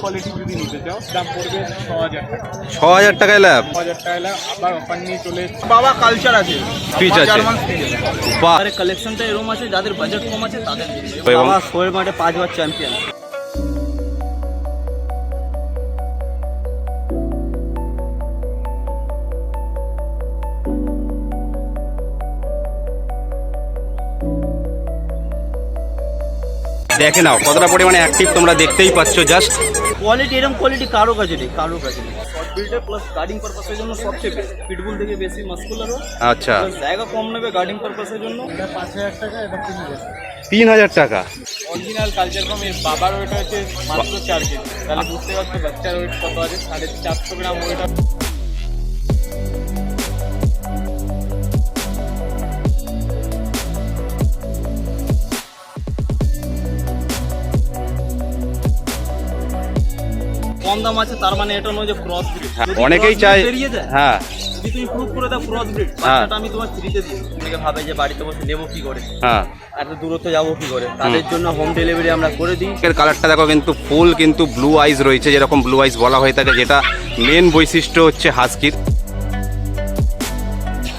Quality যদি নিতে চাও দাম পড়বে ছ হাজার টাকা। ছ হাজার টাকায় ল্যাব ছ হাজার টাকায় ল্যাব আবার অফার নিয়ে চলে বাবা কালচার আছে। স্পিচ আছে। বাহ। কালেকশনটা এরকম আছে যাদের বাজেট কম আছে তাদের বাবা শোয়ের মাঠে পাঁচবার চ্যাম্পিয়ন দেখে নাও কতটা পরিমাণে অ্যাক্টিভ তোমরা দেখতেই পাচ্ছ জাস্ট কোয়ালিটি এরকম কোয়ালিটি কারও কাছে নেই কারও কাছে নেই। শর্ট বিল্ডার প্লাস গার্ডিং পারপাসের জন্য সবচেয়ে বেস্ট পিটবুল থেকে বেশি মাস্কুলারও আচ্ছা। জায়গা কম নেবে গার্ডিং পারপাসের জন্য। পাঁচ হাজার টাকা এটা তিন হাজার তিন হাজার টাকা। অরিজিনাল কালচার ফর্ম এর বাবার ওয়েট হচ্ছে মাত্র চার কেজি। তাহলে বুঝতে পারছ বাচ্চার ওয়েট কত আছে? সাড়ে চারশো গ্রাম ওয়েট দাম আছে তার মানে এটা নয় যে ক্রস ব্রিড হ্যাঁ, অনেকেই চায় হ্যাঁ। যদি তুমি প্রুভ করে দাও ক্রস ব্রিড। বাচ্চাটা আমি তোমার ফ্রিতে দিই অনেকে ভাবে যে বাড়িতে বসে নেব কি করে? হ্যাঁ। এত দূরত্ব যাব কি করে? তাদের জন্য হোম ডেলিভারি আমরা করে দিই। এর কালারটা দেখো কিন্তু ফুল কিন্তু ব্লু আইজ রয়েছে যেরকম ব্লু আইজ বলা হয়ে থাকে যেটা মেন বৈশিষ্ট্য হচ্ছে হাস্কির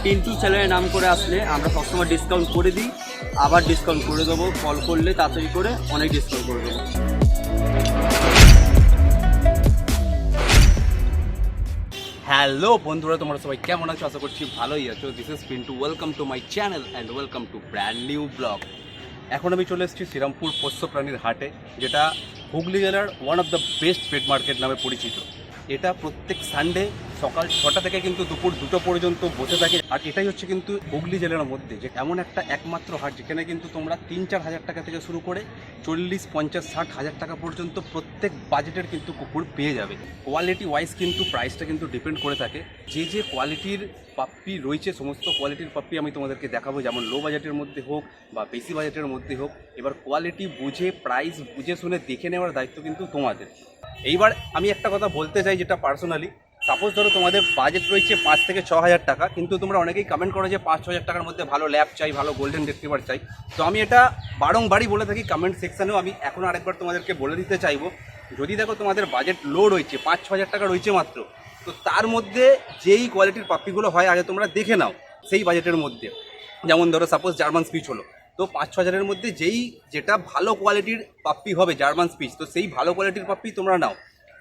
টিন্টু চ্যানেলের নাম করে আসলে আমরা সবসময় ডিসকাউন্ট করে দিই। আবার ডিসকাউন্ট করে দেবো কল করলে তাড়াতাড়ি করে অনেক ডিসকাউন্ট করে দেবো। হ্যালো বন্ধুরা, তোমরা সবাই কেমন আছো? আশা করছি ভালোই আছো। This is Pintu welcome to my channel and welcome to brand new blog এখন আমি চলে এসেছি শ্রীরামপুর পোষ্য প্রাণীর হাটে, যেটা হুগলি জেলার one of the best pet market নামে পরিচিত। এটা প্রত্যেক সানডে সকাল ছটা থেকে কিন্তু দুপুর দুটো পর্যন্ত বসে থাকে। আর এটাই হচ্ছে কিন্তু হুগলি জেলার মধ্যে, যে এমন একটা একমাত্র হাট, যেখানে কিন্তু তোমরা তিন চার হাজার টাকা থেকে শুরু করে চল্লিশ, পঞ্চাশ, ষাট হাজার টাকা পর্যন্ত প্রত্যেক বাজেটের কিন্তু কুকুর পেয়ে যাবে। কোয়ালিটি ওয়াইজ কিন্তু প্রাইসটা কিন্তু ডিপেন্ড করে থাকে। যে যে কোয়ালিটির পাপ্পি রয়েছে, সমস্ত কোয়ালিটির পাপ্পি আমি তোমাদেরকে দেখাবো, যেমন লো বাজেটের মধ্যে হোক বা বেশি বাজেটের মধ্যে হোক। এবার কোয়ালিটি বুঝে প্রাইস বুঝে শুনে দেখে নেওয়ার দায়িত্ব কিন্তু তোমাদের। এইবার আমি একটা কথা বলতে চাই যেটা পার্সোনালি সাপোজ ধরো তোমাদের বাজেট রয়েছে পাঁচ থেকে ছ হাজার টাকা, কিন্তু তোমরা অনেকেই কমেন্ট করো যে পাঁচ, ছ হাজার টাকার মধ্যে ভালো ল্যাব চাই, ভালো গোল্ডেন রেক্টিভার চাই। তো আমি এটা বারংবারই বলে থাকি কমেন্ট সেকশানেও আমি এখন আরেকবার তোমাদেরকে বলে দিতে চাইব। যদি দেখো তোমাদের বাজেট লো রয়েছে, পাঁচ, ছ হাজার টাকা রয়েছে মাত্র, তো তার মধ্যে যেই কোয়ালিটির পাপ্পিগুলো হয়, আগে তোমরা দেখে নাও সেই বাজেটের মধ্যে। যেমন ধরো সাপোজ জার্মান স্পিচ হলো, তো পাঁচ, ছ হাজারের মধ্যে যেই, যেটা ভালো কোয়ালিটির পাপ্পি হবে জার্মান স্পিচ তো সেই ভালো কোয়ালিটির পাপ্পি তোমরা নাও।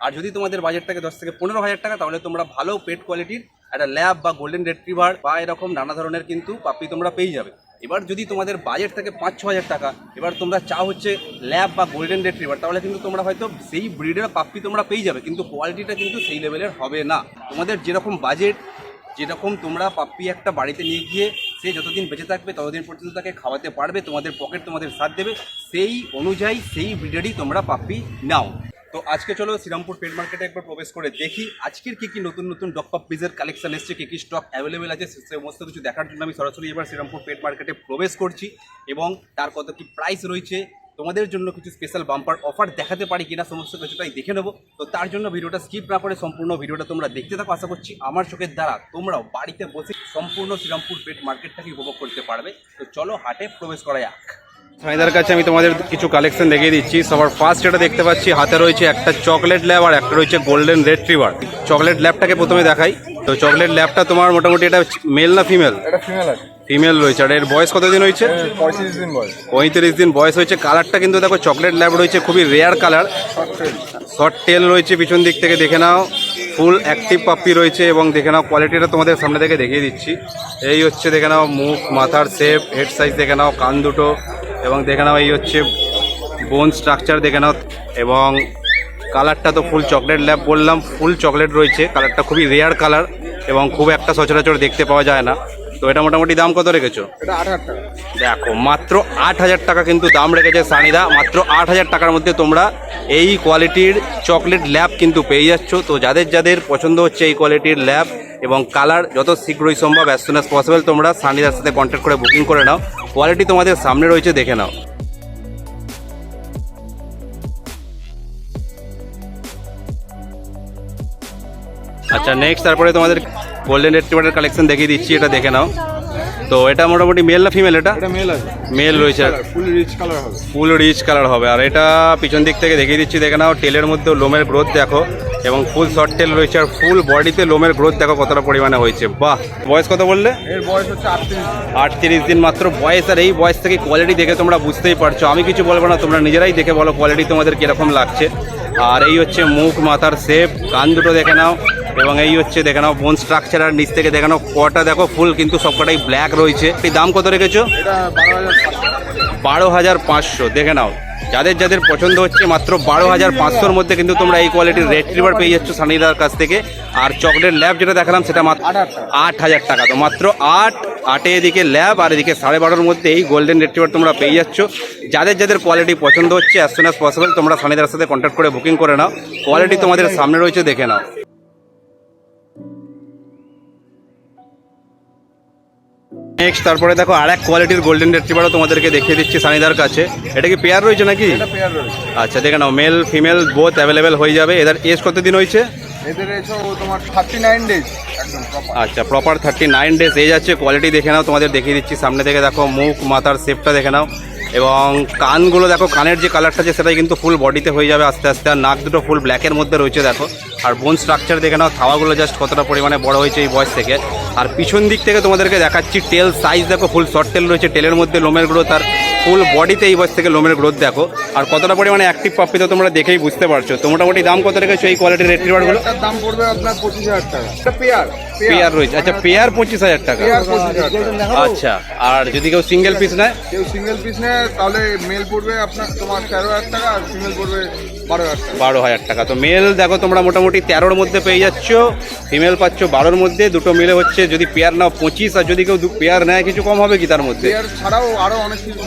আর যদি তোমাদের বাজেট থাকে দশ থেকে পনেরো হাজার টাকা, তাহলে তোমরা ভালো পেট কোয়ালিটির একটা ল্যাব বা গোল্ডেন রেট্রিভার বা এরকম নানা ধরনের কিন্তু পাপ্পি তোমরা পেয়ে যাবে। এবার যদি তোমাদের বাজেট থাকে পাঁচ, ছ হাজার টাকা, এবার তোমরা চাও হচ্ছে ল্যাব বা গোল্ডেন রেট্রিভার তাহলে কিন্তু তোমরা হয়তো সেই ব্রিডের পাপ্পি তোমরা পেয়ে যাবে, কিন্তু কোয়ালিটিটা কিন্তু সেই লেভেলের হবে না। তোমাদের যেরকম বাজেট যেরকম তোমরা পাপ্পি একটা বাড়িতে নিয়ে গিয়ে সে যতদিন বেঁচে থাকবে, ততদিন পর্যন্ত তাকে খাওয়াতে পারবে, তোমাদের পকেট তোমাদের সাথ দেবে, সেই অনুযায়ী সেই ব্রিডেরই তোমরা পাপ্পি নাও। তো আজকে চলো শ্রীরামপুর পেট মার্কেটে একবার প্রবেশ করে দেখি আজকের কি কি নতুন নতুন ডগ পাপ্পিজের কালেকশন এসছে, কি কি স্টক অ্যাভেলেবেল আছে সমস্ত কিছু দেখার জন্য আমি সরাসরি এবার শ্রীরামপুর পেট মার্কেটে প্রবেশ করছি এবং তার কত কি প্রাইস রয়েছে, তোমাদের জন্য কিছু স্পেশাল বাম্পার অফার দেখাতে পারি কিনা সমস্ত কিছুটাই দেখে নেব। তো তার জন্য ভিডিওটা স্কিপ না করে সম্পূর্ণ ভিডিওটা তোমরা দেখতে থাকো, আশা করছি আমার চোখের দ্বারা তোমরাও বাড়িতে বসে সম্পূর্ণ শ্রীরামপুর পেট মার্কেটটাকে উপভোগ করতে পারবে। তো চলো হাটে প্রবেশ করা যাক। সাইদার কাছে আমি তোমাদের কিছু কালেকশন দেখিয়ে দিচ্ছি। সবার ফার্স্ট এটা দেখতে পাচ্ছি হাতে রয়েছে একটা চকলেট ল্যাব আর একটা রয়েছে গোল্ডেন রেড ট্রিভার চকলেট ল্যাবটাকে প্রথমে দেখাই। তো চকলেট ল্যাবটা তোমার মোটামুটি এটা মেল না ফিমেল এটা ফিমেল আছে। ফিমেল রয়েছে। আর এর বয়স কতদিন হয়েছে? পঁয়ত্রিশ দিন বয়স। পঁয়ত্রিশ দিন বয়স হয়েছে। কালারটা কিন্তু দেখো চকলেট ল্যাব রয়েছে খুবই রেয়ার কালার শর্ট টেল রয়েছে পিছন দিক থেকে দেখে নাও। ফুল অ্যাক্টিভ পাপ্পি রয়েছে এবং দেখে নাও কোয়ালিটিটা তোমাদের সামনে থেকে দেখিয়ে দিচ্ছি। এই হচ্ছে দেখে নাও মুখ মাথার শেপ হেড সাইজ দেখে নাও কান দুটো। এবং দেখে নাও এই হচ্ছে বোন স্ট্রাকচার দেখে নাও। এবং কালারটা তো ফুল চকলেট ল্যাব বললাম ফুল চকলেট রয়েছে। কালারটা খুবই রেয়ার কালার এবং খুব একটা সচরাচর দেখতে পাওয়া যায় না। তো এটা মোটামুটি দাম কত রেখেছো? এটা আট হাজার টাকা। দেখো মাত্র আট হাজার টাকা কিন্তু দাম রেখেছে সানিদা। মাত্র আট হাজার টাকার মধ্যে তোমরা এই কোয়ালিটির চকলেট ল্যাব কিন্তু পেয়ে যাচ্ছ। তো যাদের যাদের পছন্দ হচ্ছে এই কোয়ালিটির ল্যাব এবং কালার যত শীঘ্রই সম্ভব অ্যাজ সুন অ্যাজ পসিবল তোমরা সানিদার সাথে কন্ট্যাক্ট করে বুকিং করে নাও। কোয়ালিটি তোমাদের সামনে রয়েছে দেখে নাও। আচ্ছা নেক্সট তারপরে তোমাদের গোল্ডেন রেট্রিভারের কালেকশন দেখিয়ে দিচ্ছি এটা দেখে নাও। তো এটা মোটামুটি মেল না ফিমেল এটা? মেল রয়েছে। ফুল রিচ কালার হবে। ফুল রিচ কালার হবে। আর এটা পিছন দিক থেকে দেখিয়ে দিচ্ছি দেখে নাও টেলের মধ্যে লোমের গ্রোথ দেখো এবং ফুল শর্ট টেল রয়েছে আর ফুল বডিতে লোমের গ্রোথ দেখো কতটা পরিমাণে হয়েছে। বাহ! বয়স কত বললে? এর বয়স হচ্ছে আটত্রিশ আটত্রিশ দিন মাত্র। বয়স আর এই বয়স থেকে কোয়ালিটি দেখে তোমরা বুঝতেই পারছ। আমি কিছু বলব না তোমরা নিজেরাই দেখে বলো কোয়ালিটি তোমাদের কীরকম লাগছে। আর এই হচ্ছে মুখ মাথার শেপ কান দুটো দেখে নাও। এবং এই হচ্ছে দেখে নাও বোন স্ট্রাকচার আর নিচ থেকে দেখে নাও কটা দেখো ফুল কিন্তু সবকটাই ব্ল্যাক রয়েছে। এই দাম কত রেখেছো? বারো হাজার পাঁচশো। দেখে নাও যাদের যাদের পছন্দ হচ্ছে মাত্র বারো হাজার পাঁচশোর মধ্যে কিন্তু তোমরা এই কোয়ালিটির রেড রিভার পেয়ে যাচ্ছ সানিদার কাছ থেকে। আর চকলেট ল্যাব যেটা দেখালাম সেটা মাত্র আট হাজার টাকা। আট হাজার টাকা। তো মাত্র আট আটে এদিকে ল্যাব আর এদিকে সাড়ে বারোর মধ্যে এই গোল্ডেন রেট্রিভার তোমরা পেয়ে যাচ্ছ। যাদের যাদের কোয়ালিটি পছন্দ হচ্ছে অ্যাজ সুন অ্যাজ পসিবল তোমরা সানিদার সাথে কন্ট্যাক্ট করে বুকিং করে নাও। কোয়ালিটি তোমাদের সামনে রয়েছে দেখে নাও। নেক্সট তারপরে দেখো আর এক কোয়ালিটির গোল্ডেন রেট্রিভারও তোমাদেরকে দেখিয়ে দিচ্ছি সানিদার কাছে। এটা কি পেয়ার রয়েছে নাকি? আচ্ছা দেখে নাও মেল ফিমেল বোথ অ্যাভেলেবেল হয়ে যাবে। এদের এজ কতদিন হয়েছে? আচ্ছা proper thirty nine days age আছে। কোয়ালিটি দেখে নাও তোমাদের দেখিয়ে দিচ্ছি। সামনে থেকে দেখো মুখ মাথার শেপটা দেখে নাও। এবং কানগুলো দেখো কানের যে কালারটা আছে সেটাই কিন্তু ফুল বডিতে হয়ে যাবে আস্তে আস্তে। আর নাক দুটো ফুল ব্ল্যাকের মধ্যে রয়েছে দেখো। আর বোন স্ট্রাকচার দেখে নাও থাওয়াগুলো জাস্ট কতটা পরিমাণে বড় হয়েছে এই বয়স থেকে। আর পিছন দিক থেকে তোমাদেরকে দেখাচ্ছি টেল সাইজ দেখো ফুল শর্ট টেল রয়েছে। টেলের মধ্যে লোমের গ্রোথ আর ফুল বডিতে এই বয়স থেকে লোমের গ্রোথ দেখো। আর কতটা পরিমাণে অ্যাক্টিভ পাপ্পি তো তোমরা দেখেই বুঝতে পারছ। তো মোটামুটি দাম কত রেখেছো এই কোয়ালিটির এটার দাম পড়বে আপনার পঁচিশ হাজার টাকা। পেয়ার পেয়ার রয়েছে। আচ্ছা পেয়ার পঁচিশ হাজার টাকা। পেয়ার পঁচিশ হাজার টাকা। আচ্ছা আর যদি কেউ সিঙ্গেল পিস নেয়? কেউ সিঙ্গেল পিস নেয় তাহলে মেল পড়বে আপনার তোমার তেরো হাজার টাকা আর ফিমেল পড়বে বারো হাজার টাকা। তো মেল দেখো তোমরা মোটামুটি তেরোর মধ্যে পেয়ে যাচ্ছ ফিমেল পাচ্ছ বারোর মধ্যে দুটো মিলে হচ্ছে যদি পেয়ার নাও পঁচিশ আর যদি কেউ পেয়ার নেয় কিছু কম হবে কি তার মধ্যে? ছাড়াও আরও অনেক কিছু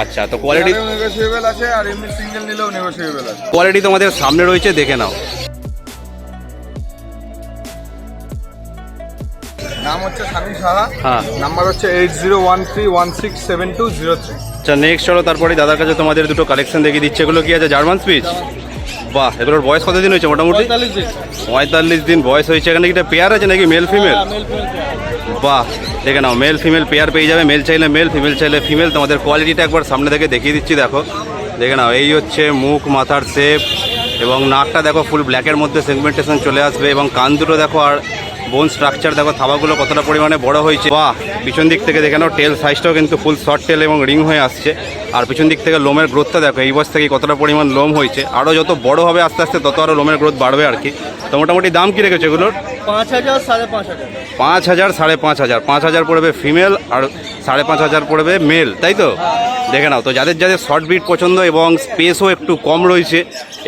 আচ্ছা তো কোয়ালিটি নেগোসিয়েবল আছে আর এমনি সিঙ্গেল নিলেও নেগোসিয়েবল আছে। কোয়ালিটি তোমাদের সামনে রয়েছে দেখে নাও। নাম হচ্ছে সানি সাহা হ্যাঁ। নাম্বার হচ্ছে eight zero one three one six seven two zero three আচ্ছা নেক্সট চলো তারপরে দাদার কাছে তোমাদের দুটো কালেকশন দেখিয়ে দিচ্ছে। এগুলো কি আছে? জার্মান স্পিচ বাহ এগুলোর বয়স কতদিন হয়েছে মোটামুটি? পঁয়তাল্লিশ দিন বয়স হয়েছে। এখানে কি এটা পেয়ার আছে নাকি? মেল ফিমেল বাহ দেখে নাও মেল ফিমেল পেয়ার পেয়ে যাবে। মেল চাইলে মেল ফিমেল চাইলে ফিমেল তোমাদের কোয়ালিটিটা একবার সামনে থেকে দেখিয়ে দিচ্ছি দেখো। দেখে নাও এই হচ্ছে মুখ মাথার শেপ এবং নাকটা দেখো ফুল ব্ল্যাকের মধ্যে সেগমেন্টেশন চলে আসবে এবং কান দুটো দেখো আর বোন স্ট্রাকচার দেখো থাবাগুলো কতটা পরিমাণে বড় হয়েছে। বা পিছন দিক থেকে দেখে নাও টেল সাইজটাও কিন্তু ফুল শর্ট টেল এবং রিং হয়ে আসছে। আর পিছন দিক থেকে লোমের গ্রোথটা দেখো এই বয়স থেকে কতটা পরিমাণ লোম হয়েছে। আরও যত বড় হবে আস্তে আস্তে তত আরও লোমের গ্রোথ বাড়বে আর কি। তো মোটামুটি দাম কী রেখেছে এগুলোর? পাঁচ হাজার সাড়ে পাঁচ হাজার। পাঁচ হাজার সাড়ে পাঁচ হাজার। পাঁচ হাজার পড়বে ফিমেল আর সাড়ে পাঁচ হাজার পড়বে মেল তাই তো? দেখে নাও। তো যাদের যাদের শর্ট বিট পছন্দ এবং স্পেসও একটু কম রয়েছে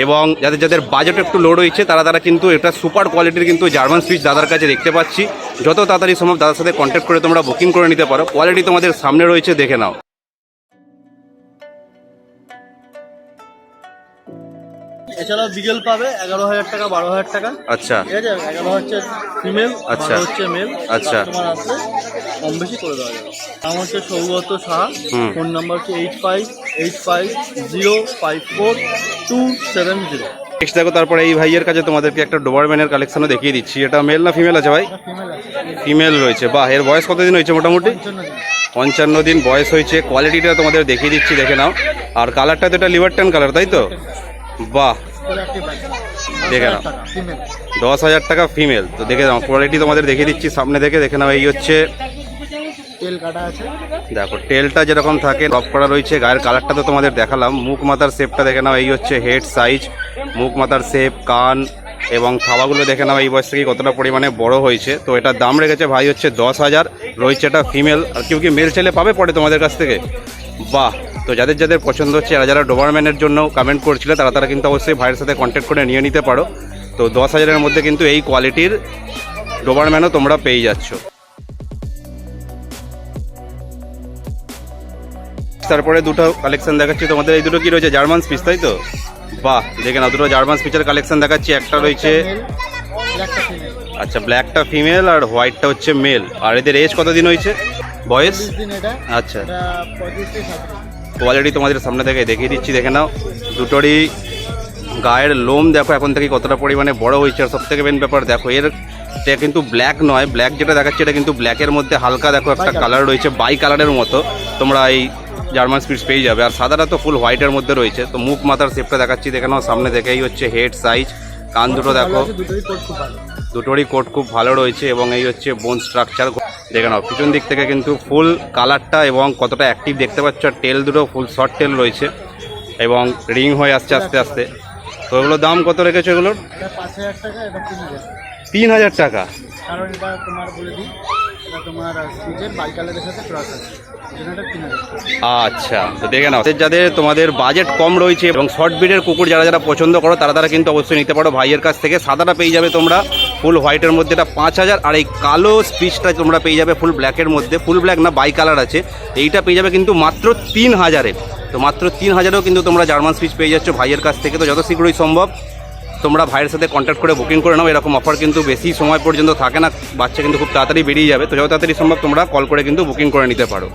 এবং যাদের যাদের বাজেট একটু লো রয়েছে তারা তারা কিন্তু এটা সুপার কোয়ালিটির কিন্তু জার্মান সুইচ দাদার কাছে দেখতে পাচ্ছি। যত তাড়াতাড়ি সম্ভব দাদার সাথে কন্ট্যাক্ট করে তোমরা বুকিং করে নিতে পারো। কোয়ালিটি তোমাদের সামনে রয়েছে দেখে নাও। এছাড়াও বিগেল পাবে এগারো হাজার টাকা বারো হাজার টাকা। আচ্ছা। ঠিক আছে? এগারো হচ্ছে ফিমেল আচ্ছা। হচ্ছে মেল আচ্ছা। তোমার আসলে কম বেশি করে দেওয়া যাবে। নাম হচ্ছে সৌগত সাহা। ফোন নাম্বার হচ্ছে eight five eight five zero five four two seven zero next দেখো তারপরে এই ভাইয়ের কাছে তোমাদেরকে একটা ডোবারম্যানের কালেকশনও দেখিয়ে দিচ্ছি। এটা মেল না ফিমেল আছে ভাই? ফিমেল রয়েছে। বাহ এর বয়স কতদিন হয়েছে মোটামুটি? পঞ্চান্ন দিন। বয়স হয়েছে। কোয়ালিটিটা তোমাদের দেখিয়ে দিচ্ছি দেখে নাও। আর কালারটা তো এটা লিভার টেন কালার তাই তো? বাহ। এটা। দেখে নাও। দশ হাজার টাকা ফিমেল তো দেখে নাও কোয়ালিটি তোমাদের দেখিয়ে দিচ্ছি। সামনে দেখে দেখে নাও, এই হচ্ছে দেখো টেলটা যেরকম থাকে টপ করা রয়েছে। গায়ের কালারটা তো তোমাদের দেখালাম। মুখ মাথার শেপটা দেখে নাও, এই হচ্ছে হেড সাইজ মুখ মাথার শেপ কান এবং খাওয়াগুলো দেখে নাও, এই বয়স থেকে কতটা পরিমাণে বড় হয়েছে। তো এটার দাম রেখেছে ভাই হচ্ছে দশ হাজার। রয়েছে এটা ফিমেল আর কেউ কি মেল ছেলে পাবে পরে তোমাদের কাছ থেকে? বাহ। তো যাদের যাদের পছন্দ হচ্ছে যারা যারা ডোবারম্যানের জন্য কমেন্ট করছিল তারা তারা কিন্তু অবশ্যই ভাইয়ের সাথে কন্ট্যাক্ট করে নিয়ে নিতে পারো। তো দশ হাজারের মধ্যে কিন্তু এই কোয়ালিটির ডোবারম্যানও তোমরা পেয়ে যাচ্ছ। তারপরে দুটো কালেকশন দেখাচ্ছি তোমাদের। এই দুটো কি রয়েছে? জার্মান স্পিচ তাই তো? বাহ দেখে না দুটো জার্মান স্পিচের কালেকশন দেখাচ্ছি। একটা রয়েছে আচ্ছা ব্ল্যাকটা ফিমেল আর হোয়াইটটা হচ্ছে মেল আর এদের এজ কতদিন হয়েছে? বয়স? আচ্ছা। কোয়ালিটি তোমাদের সামনে থেকে দেখিয়ে দিচ্ছি দেখে নাও। দুটোরই গায়ের লোম দেখো এখন থেকে কতটা পরিমাণে বড় হয়েছে। আর সব থেকে মেন ব্যাপার দেখো এর এটা কিন্তু ব্ল্যাক নয়। ব্ল্যাক যেটা দেখাচ্ছে এটা কিন্তু ব্ল্যাকের মধ্যে হালকা দেখো একটা কালার রয়েছে বাই কালারের মতো। তোমরা এই জার্মান স্পিডস পেয়ে যাবে। আর সাদাটা তো ফুল হোয়াইটের মধ্যে রয়েছে। তো মুখ মাথার শেপটা দেখাচ্ছি দেখে নাও সামনে দেখেই হচ্ছে হেড সাইজ কান দুটো দেখো। দুটোরই কোট খুব ভালো রয়েছে এবং এই হচ্ছে বোন স্ট্রাকচার দেখে নাও পিছন দিক থেকে কিন্তু ফুল কালারটা এবং কতটা অ্যাক্টিভ দেখতে পাচ্ছ আর টেল দুটো ফুল শর্ট টেল রয়েছে এবং রিং হয়ে আসছে আস্তে আস্তে। তো এগুলোর দাম কত রেখেছো এগুলোর? তিন হাজার। টাকা। কারণ তোমার বলে দিই এটা আচ্ছা তো দেখে নাও। যাদের তোমাদের বাজেট কম রয়েছে এবং শর্ট ব্রিডের কুকুর যারা যারা পছন্দ করো, তারা তারা কিন্তু অবশ্যই নিতে পারো। ভাইয়ের কাছ থেকে সাদাটা পেয়ে যাবে তোমরা ফুল হোয়াইটের মধ্যে। এটা পাঁচ হাজার আর এই কালো স্পিচটা তোমরা পেয়ে যাবে ফুল ব্ল্যাকের মধ্যে। ফুল ব্ল্যাক না বাই কালার আছে। এইটা পেয়ে যাবে কিন্তু মাত্র তিন হাজারে। তো মাত্র তিন হাজারেও কিন্তু তোমরা জার্মান স্পিচ পেয়ে যাচ্ছ ভাইয়ের কাছ থেকে। তো যত শীঘ্রই সম্ভব তোমরা ভাইয়ের সাথে কন্ট্যাক্ট করে বুকিং করে নাও এরকম অফার কিন্তু বেশি সময় পর্যন্ত থাকে না বাচ্চা কিন্তু খুব তাড়াতাড়ি বেরিয়ে যাবে তো যত তাড়াতাড়ি সম্ভব তোমরা কল করে কিন্তু বুকিং করে নিতে পারো।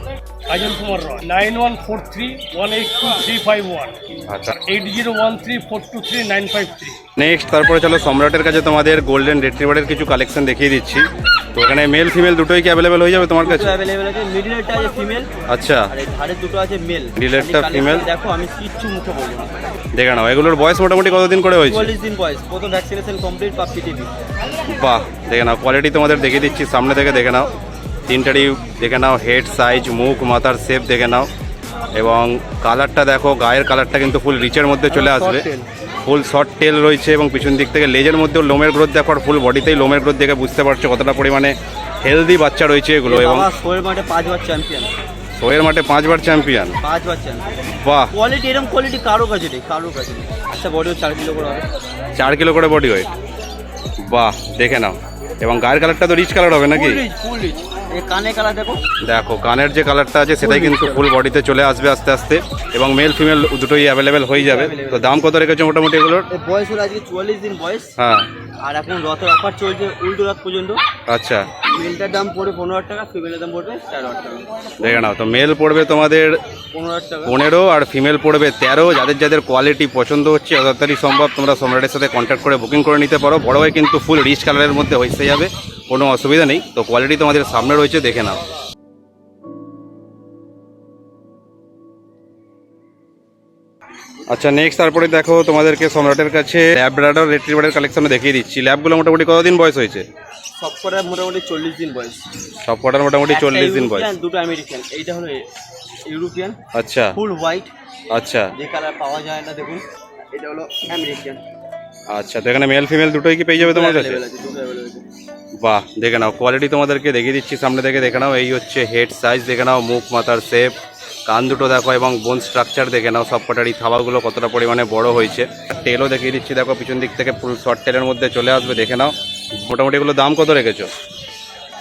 Kumar Roy nine one four three one eight two three five one আচ্ছা। Eight zero one three four two three nine five three next তারপরে চলো সম্রাটের কাছে তোমাদের গোল্ডেন রেট্রিভারের কিছু কালেকশন দেখিয়ে দিচ্ছি। তো এখানে মেল ফিমেল দুটোই কি অ্যাভেলেবেল হয়ে যাবে তোমার কাছে? অ্যাভেলেবেল আছে। মিডিলেরটা আছে ফিমেল আচ্ছা। আর এই ধারের দুটো আছে মেল Middleটা female। দেখো আমি কিচ্ছু মুখে বলব না দেখে নাও এগুলোর বয়স মোটামুটি কতদিন করে হয়েছে? চুয়াল্লিশ দিন বয়স। প্রথম ভ্যাকসিনেশন কমপ্লিট পাপ্পি টিভি বাহ দেখে নাও কোয়ালিটি তোমাদের দেখিয়ে দিচ্ছি সামনে থেকে দেখে নাও। তিনটারই দেখে নাও হেড সাইজ মুখ মাথার শেপ দেখে নাও। এবং কালারটা দেখো গায়ের কালারটা কিন্তু ফুল রিচের মধ্যে চলে আসবে। ফুল শর্ট টেল রয়েছে এবং পিছন দিক থেকে লেজের মধ্যেও লোমের গ্রোথ দেখার ফুল বডিতেই লোমের গ্রোথ দেখে বুঝতে পারছ কতটা পরিমাণে হেলদি বাচ্চা রয়েছে এগুলো এবং সোয়ের শোয়ের মাঠে পাঁচবার চ্যাম্পিয়ন শোয়ের মাঠে পাঁচবার চ্যাম্পিয়ন পাঁচবার চ্যাম্পিয়ন বাহ। কোয়ালিটি এরকম কোয়ালিটি কারও কাছে নেই কারও কাছে নেই। আচ্ছা বডিও চার কিলো করে হবে। চার কিলো করে বডি ওয়েট বাহ দেখে নাও। এবং গায়ের কালারটা তো রিচ কালার হবে নাকি? কানে কালার দেখো। দেখো কানের যে কালারটা আছে সেটাই কিন্তু ফুল বডিতে চলে আসবে আস্তে আস্তে। এবং মেল ফিমেল দুটোই অ্যাভেলেবেল হয়ে যাবে। তো দাম কত রেখেছো মোটামুটি এগুলোর বয়স হলো আজকে চুয়াল্লিশ দিন বয়স। হ্যাঁ। আর এখন রথের অফার চলছে উল্টো রথ পর্যন্ত। আচ্ছা। মেলটার দাম পড়বে পনেরো হাজার টাকা ফিমেলের দাম পড়বে চার হাজার টাকা। দেখে নাও তো মেল পড়বে তোমাদের পনেরো আর ফিমেল পড়বে তেরো। যাদের যাদের কোয়ালিটি পছন্দ হচ্ছে তাড়াতাড়ি সম্ভব তোমরা সম্রাটের সাথে কন্ট্যাক্ট করে বুকিং করে নিতে পারো। বড় হয় কিন্তু ফুল রিচ কালারের মধ্যে হয়ে যাবে কোনো অসুবিধা নেই। তো কোয়ালিটি তোমাদের সামনে রয়েছে দেখে নাও। আচ্ছা নেক্সট তারপরে দেখো তোমাদেরকে সম্রাটের কাছে ল্যাব ব্রাডার রেট্রিভারের কালেকশন দেখিয়ে দিচ্ছি। ল্যাবগুলো মোটামুটি কতদিন বয়স হয়েছে? সব কটার মোটামুটি চল্লিশ দিন বয়স। সব কটার মোটামুটি চল্লিশ দিন বয়স। দুটো আমেরিকান এইটা হলো ইউরোপিয়ান আচ্ছা। ফুল হোয়াইট আচ্ছা। যে কালার পাওয়া যায় না দেখুন। এটা হলো আমেরিকান আচ্ছা তো এখানে মেল ফিমেল দুটোই কি পেয়ে যাবে তোমার কাছে। বাহ দেখে নাও কোয়ালিটি তোমাদেরকে দেখিয়ে দিচ্ছি সামনে থেকে দেখে নাও এই হচ্ছে হেড সাইজ দেখে নাও মুখ মাথার শেপ কান দুটো দেখো এবং বোন স্ট্রাকচার দেখে নাও সব কটারি এই থাবাগুলো কতটা পরিমাণে বড় হয়েছে। তেলও দেখিয়ে দিচ্ছি দেখো পিছন দিক থেকে ফুল শর্ট টেলের মধ্যে চলে আসবে দেখে নাও মোটামুটি এগুলো দাম কত রেখেছো?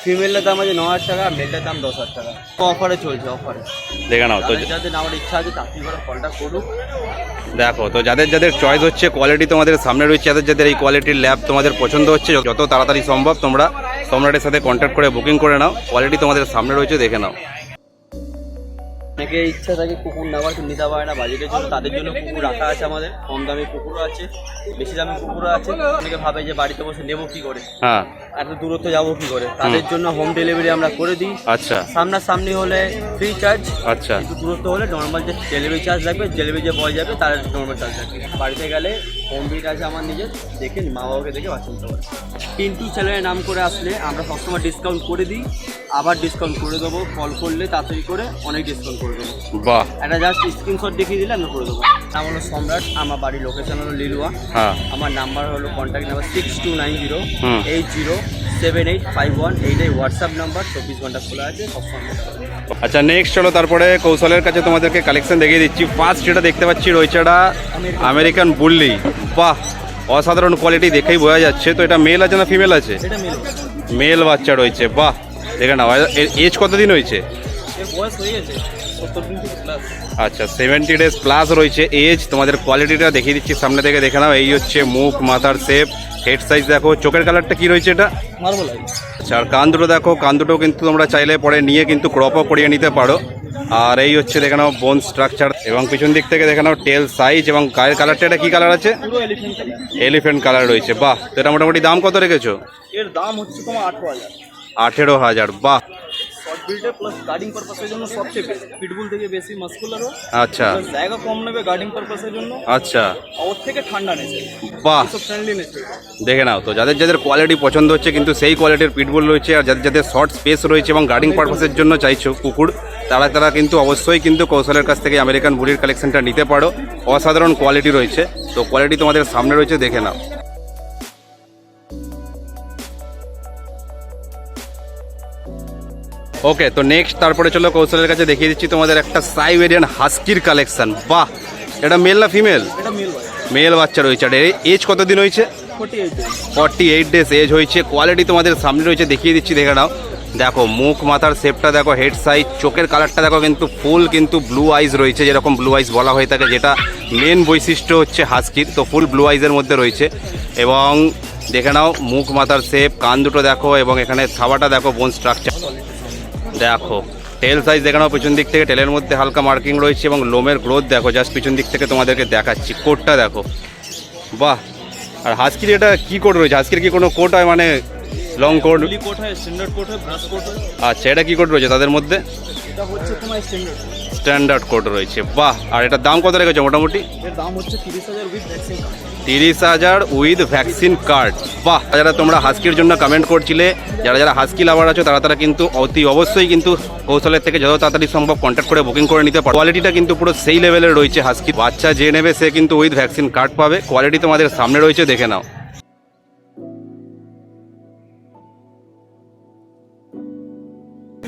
ফিমেলের দাম আছে ন হাজার টাকা মেলটার দাম দশ হাজার টাকা। অফারে চলছে অফারে দেখে নাও তো যাদের যাদের আমার ইচ্ছা আছে তাড়াতাড়ি করে কলটা করুক। দেখো তো যাদের যাদের চয়েস হচ্ছে কোয়ালিটি তোমাদের সামনে রয়েছে যাদের যাদের এই কোয়ালিটির ল্যাব তোমাদের পছন্দ হচ্ছে যত তাড়াতাড়ি সম্ভব তোমরা সম্রাটের সাথে কন্ট্যাক্ট করে বুকিং করে নাও। কোয়ালিটি তোমাদের সামনে রয়েছে দেখে নাও। অনেকে ইচ্ছা থাকে কুকুর নেওয়ার নিতে পারে না। বাজেটের জন্য তাদের জন্য কুকুর রাখা আছে আমাদের। কম দামি কুকুরও আছে বেশি দামি কুকুরও আছে। অনেকে ভাবে যে বাড়িতে বসে নেব কি করে? হ্যাঁ। এত দূরত্ব যাব কি করে? তাদের জন্য হোম ডেলিভারি আমরা করে দিই। আচ্ছা। সামনাসামনি হলে ফ্রি চার্জ আচ্ছা। একটু দূরত্ব হলে নর্মাল যে ডেলিভারি চার্জ লাগবে ডেলিভারি যে বয় যাবে তার নর্মাল চার্জ লাগবে। বাড়িতে গেলে বিট আছে আমার নিজের দেখে মা বাবাকে দেখে বাচ্চা নিতে পারে পিন্টু চ্যানেলের নাম করে আসলে আমরা সবসময় ডিসকাউন্ট করে দিই আবার ডিসকাউন্ট করে দেবো কল করলে তাড়াতাড়ি করে অনেক ডিসকাউন্ট করে দেবো। বাহ। একটা জাস্ট স্ক্রিনশট দেখিয়ে দিলে আমি করে দেবো। নাম হলো সম্রাট আমার বাড়ির লোকেশন হলো লিলুয়া। হ্যাঁ। আমার নাম্বার হলো contact number six two nine zero eight zero seven eight five one এইটাই হোয়াটসঅ্যাপ নাম্বার চব্বিশ ঘণ্টা খোলা আছে সবসময়। আচ্ছা নেক্সট চলো তারপরে কৌশলের কাছে তোমাদেরকে কালেকশন দেখিয়ে দিচ্ছি। ফার্স্ট যেটা দেখতে পাচ্ছি রয়েছে এটা আমেরিকান বুল্লি বাহ অসাধারণ কোয়ালিটি দেখেই বোঝা যাচ্ছে। তো এটা মেল আছে না ফিমেল আছে? মেল বাচ্চা রয়েছে বাহ। দেখে না এর এজ কতদিন হয়েছে? হয়ে আচ্ছা সেভেন্টি ডেজ প্লাস রয়েছে এজ তোমাদের কোয়ালিটিটা দেখিয়ে দিচ্ছি সামনে থেকে দেখে নাও এই হচ্ছে মুখ মাথার শেপ হেড সাইজ দেখো চোখের কালারটা কি রয়েছে এটা? মার্বল আচ্ছা আর কান দুটো দেখো কান দুটো কিন্তু তোমরা চাইলে পরে নিয়ে কিন্তু ক্রপও করিয়ে নিতে পারো। আর এই হচ্ছে দেখে নাও বোন স্ট্রাকচার এবং পিছন দিক থেকে দেখে নাও টেল সাইজ এবং গায়ের কালারটা এটা কি কালার আছে? এলিফেন্ট এলিফেন্ট কালার রয়েছে বাহ তো এটা মোটামুটি দাম কত রেখেছো? এর দাম হচ্ছে তোমার আঠারো হাজার। আঠেরো হাজার বাহ। শর্ট প্লাস গার্ডিং পারপাসের জন্য সবচেয়ে বেশি পিটবুল থেকে বেশি আচ্ছা। জায়গা কম নেবে গার্ডিং পারপাসের জন্য। আচ্ছা। ওর থেকে ঠান্ডা নেছে বাহ। ফ্রেন্ডলি নেছে দেখে নাও তো যাদের যাদের কোয়ালিটি পছন্দ হচ্ছে কিন্তু সেই কোয়ালিটির পিটবুল রয়েছে আর যাদের যাদের শর্ট স্পেস রয়েছে এবং গার্ডিং পারপাসের জন্য চাইছো কুকুর তারা তারা কিন্তু অবশ্যই কিন্তু কৌশলের কাছ থেকে আমেরিকান বুড়ির কালেকশনটা নিতে পারো। অসাধারণ কোয়ালিটি রয়েছে। তো কোয়ালিটি তোমাদের সামনে রয়েছে দেখে নাও। ওকে তো নেক্সট তারপরে চলো কৌশলের কাছে দেখিয়ে দিচ্ছি তোমাদের একটা সাইবেরিয়ান হাস্কির কালেকশন বাহ এটা মেল না ফিমেল মেল বাচ্চা। রয়েছে। আর এজ কতদিন হয়েছে? ফোর্টি এইট ডেজ এজ হয়েছে। কোয়ালিটি তোমাদের সামনে রয়েছে দেখিয়ে দিচ্ছি দেখে নাও। দেখো মুখ মাথার শেপটা দেখো হেড সাইজ চোখের কালারটা দেখো কিন্তু ফুল কিন্তু ব্লু আইজ রয়েছে যেরকম ব্লু আইজ বলা হয়ে থাকে যেটা মেন বৈশিষ্ট্য হচ্ছে হাস্কির তো ফুল ব্লু আইজের মধ্যে রয়েছে। এবং দেখে নাও মুখ মাথার শেপ কান দুটো দেখো এবং এখানে থাবাটা দেখো বোন স্ট্রাকচার দেখো টেল সাইজ দেখানো পিছন দিক থেকে টেলের মধ্যে হালকা মার্কিং রয়েছে এবং লোমের গ্রোথ দেখো জাস্ট পিছন দিক থেকে তোমাদেরকে দেখাচ্ছি কোটটা দেখো। বাহ আর হাস্কির এটা কি কোট রয়েছে? হাস্কির কি কোনো কোট হয়? মানে লং কোট কোট হয় স্ট্যান্ডার্ড কোট হয় ব্রাশ কোট হয়। আচ্ছা এটা কি কোট রয়েছে তাদের মধ্যে? এটা হচ্ছে তোমার স্ট্যান্ডার্ড স্ট্যান্ডার্ড কোট রয়েছে বাহ আর এটার দাম কত রেখেছো মোটামুটি? এর দাম হচ্ছে তিরিশ হাজার উইথ ভ্যাকসিন তিরিশ হাজার উইথ ভ্যাকসিন কার্ড বাহ, যারা তোমরা হাস্কির জন্য কমেন্ট করছিলে, যারা যারা হাস্কি লাভার আছো, তারা তারা কিন্তু অতি অবশ্যই কিন্তু কৌশলের থেকে যত তাড়াতাড়ি সম্ভব কন্ট্যাক্ট করে বুকিং করে নিতে পারো। কোয়ালিটিটা কিন্তু পুরো সেই লেভেলের রয়েছে হাস্কি। বাচ্চা যে নেবে, সে কিন্তু উইথ ভ্যাকসিন কার্ড পাবে। কোয়ালিটি তোমাদের সামনে রয়েছে, দেখে নাও।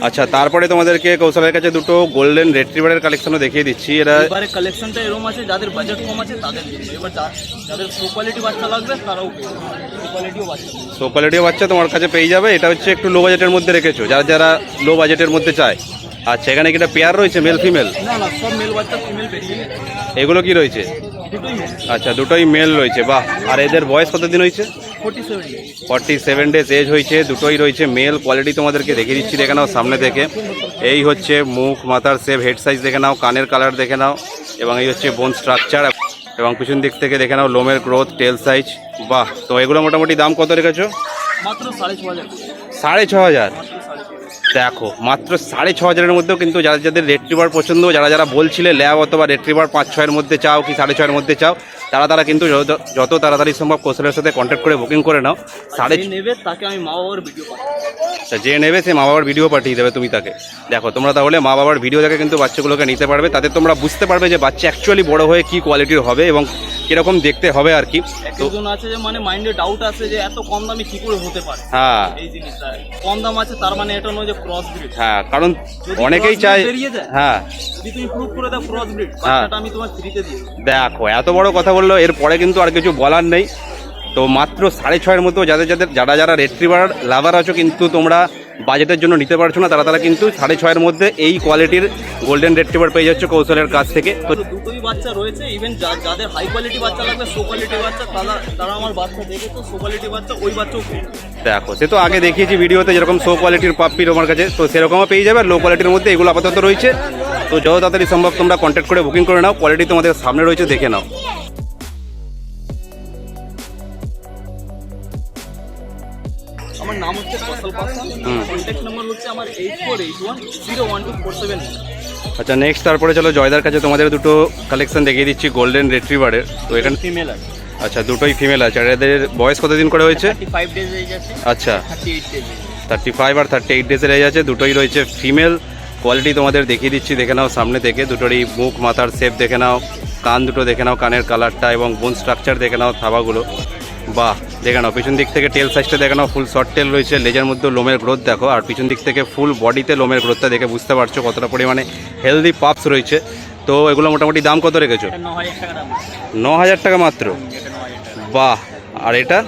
আচ্ছা তারপরে তোমাদেরকে কৌশলের কাছে দুটো গোল্ডেন রেট্রিভারের কালেকশনও দেখিয়ে দিচ্ছি। এরা এবারে কালেকশনটা এরকম আছে যাদের বাজেট কম আছে তাদের এবার যাদের সো কোয়ালিটি বাচ্চা লাগবে তারাও কোয়ালিটিও বাচ্চা। সো কোয়ালিটিও বাচ্চা তোমার কাছে পেয়ে যাবে। এটা হচ্ছে একটু লো বাজেটের মধ্যে রেখেছো যারা যারা লো বাজেটের মধ্যে চায়। আচ্ছা এখানে কি একটা পেয়ার রয়েছে মেল ফিমেল না না সব মেল বাচ্চা ফিমেল গেছে। এগুলো কি রয়েছে? আচ্ছা দুটোই মেল রয়েছে বাহ। আর এদের বয়স কতদিন হয়েছে? ফোর্টি সেভেন ডেজ এজ হয়েছে দুটোই রয়েছে মেল কোয়ালিটি তোমাদেরকে দেখে দিচ্ছি দেখে নাও সামনে থেকে। এই হচ্ছে মুখ মাথার সেভ হেড সাইজ দেখে নাও কানের কালার দেখে নাও এবং এই হচ্ছে বোন স্ট্রাকচার এবং পিছন দিক থেকে দেখে নাও লোমের গ্রোথ টেল সাইজ বাহ তো এগুলো মোটামুটি দাম কত রেখেছো? সাড়ে ছ হাজার। দেখো মাত্র সাড়ে ছ হাজারের মধ্যেও কিন্তু যারা যাদের রেট্রিভার পছন্দ যারা যারা বলছিলে ল্যাব অথবা রেট্রিভার পাঁচ ছয়ের মধ্যে চাও কি সাড়ে ছয়ের মধ্যে চাও তারা তারা কিন্তু যত- তাড়াতাড়ি সম্ভব কোশলের সাথে কন্ট্যাক্ট করে বুকিং করে নাও। সাড়ে নেবে তাকে আমি মা বাবার ভিডিও তা যে নেবে সে মা বাবার ভিডিও পাঠিয়ে দেবে তুমি তাকে। দেখো তোমরা তাহলে মা বাবার ভিডিও দেখে কিন্তু বাচ্চাগুলোকে নিতে পারবে তাতে তোমরা বুঝতে পারবে যে বাচ্চা অ্যাকচুয়ালি বড় হয়ে কি কোয়ালিটির হবে এবং কীরকম দেখতে হবে আর কি। একজন আছে যে মানে মাইন্ডে ডাউট আছে যে এত কম দামে কি করে হতে পারে? হ্যাঁ। এই জিনিসটা। কম দাম আছে তার মানে এটা নয় যে ক্রস ব্রিড হ্যাঁ কারণ অনেকেই চায়? হ্যাঁ যদি তুমি প্রুভ করে দাও ক্রস ব্রিড হ্যাঁ। বাচ্চাটা আমি তোমার ফ্রিতে দিই দেখো এত বড় কথা বলল এরপরে কিন্তু আর কিছু বলার নেই তো মাত্র সাড়ে ছয়ের মতো যাদের যাদের যারা যারা রেট্রিভার লাভার আছো কিন্তু তোমরা বাজেটের জন্য নিতে পারছ না তারা তারা কিন্তু সাড়ে ছয়ের মধ্যে এই কোয়ালিটির গোল্ডেন রেট্রিভার পেয়ে যাচ্ছে কৌশলের কাছ থেকে। তো দুটোই বাচ্চা রয়েছে ইভেন যাদের হাই কোয়ালিটি বাচ্চা লাগবে সো কোয়ালিটি বাচ্চা তারা তারা আমার বাচ্চা দেখে তো সো কোয়ালিটি বাচ্চা ওই বাচ্চাও দেখো সে তো আগে দেখিয়েছি ভিডিওতে যেরকম সো কোয়ালিটির পাপ্পি তোমার কাছে তো সেরকমও পেয়ে যাবে লো কোয়ালিটির মধ্যে এগুলো আপাতত রয়েছে। তো যত তাড়াতাড়ি সম্ভব তোমরা কন্ট্যাক্ট করে বুকিং করে নাও কোয়ালিটি তোমাদের সামনে রয়েছে দেখে নাও। কন্ট্যাক্ট নাম্বার হচ্ছে আমার eight four eight one zero one two four seven আচ্ছা নেক্সট তারপরে চলো জয়দার কাছে তোমাদের দুটো কালেকশন দেখিয়ে দিচ্ছি গোল্ডেন রেট্রিভারের তো এখানে ফিমেল আছে। আচ্ছা দুটোই ফিমেল আছে। আর এদের বয়স কতদিন করে হয়েছে? আচ্ছা। থার্টি ফাইভ আর থার্টি এইট ডেজের এজ আছে দুটোই রয়েছে ফিমেল কোয়ালিটি তোমাদের দেখিয়ে দিচ্ছি দেখে নাও সামনে থেকে। দুটোরই মুখ মাথার শেপ দেখে নাও কান দুটো দেখে নাও কানের কালারটা এবং বোন স্ট্রাকচার দেখে নাও থাবাগুলো। বাহ দেখে নাও পিছন দিক থেকে টেল সাইজটা দেখে নাও ফুল শর্ট টেল রয়েছে লেজের মধ্যে লোমের গ্রোথ দেখো আর পিছন দিক থেকে ফুল বডিতে লোমের গ্রোথটা দেখে বুঝতে পারছ কতটা পরিমাণে হেলদি পাপস রয়েছে। তো এগুলো মোটামুটি দাম কত রেখেছো? ন হাজার টাকা মাত্র? বাহ আর এটা?